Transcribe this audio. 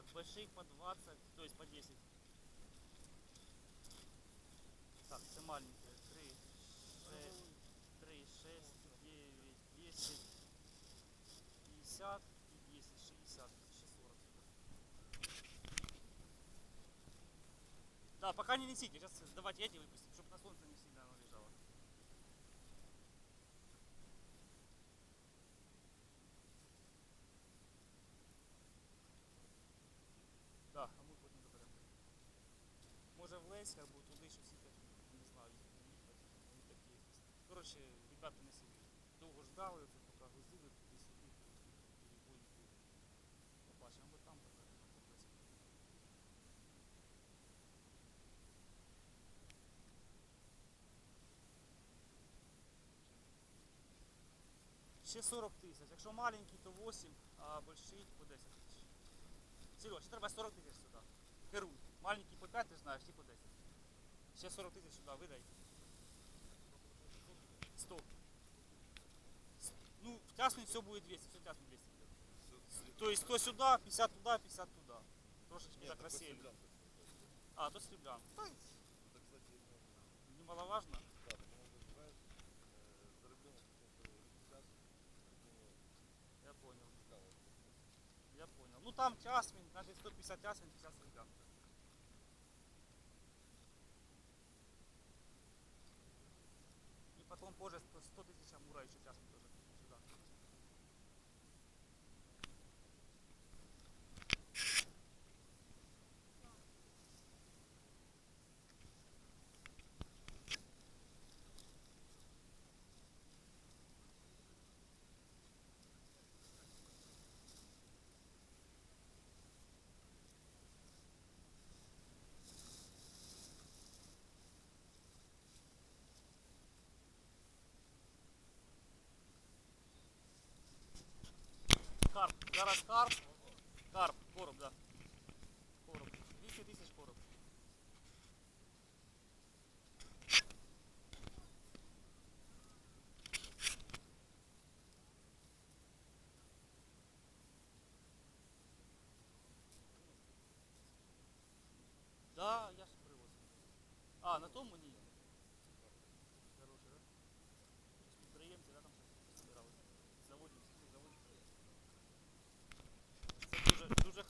Так, больших по 20, то есть по 10. Так, це маленькі. 3, 6, 3, 6, 9, 10, 50 и 10, 60, 1040. Да, пока не несите, сейчас давайте эти выпустим, чтобы на солнце не сильно Да, а ми потім доберемо. Може в Леськ або туди щось їхати, не знаю, вони такі якісь. Коротше, ребята не собі. Довго ждали, це поки грузили туди-сюди, перебої. Побачимо, бо там тепер на Леську. Ще 40 тисяч. Якщо маленький, то 8, а больший по 10 Сереж, треба 40 тисяч сюди. Керуй. Маленький по 5, ти знаєш, ті по 10. Ще 40 тисяч сюди видай. 100. С- Ну, в тясный все будет 200, все тясный 200 идет. То есть 100 сюда, 50 туда, 50 туда. Трошечки так рассеяли. А, то среблян. Да, немаловажно. Я понял. Я понял. Ну там тясмин, значит 150 тясмин, 50 среблян. И потом позже 100 100 тысяч амура еще тясмин тоже сюда. Карп. Зараз карп. Карп. Короб, да. Короб. 200 тисяч короб. Да, я ж привозив. А, на тому ні.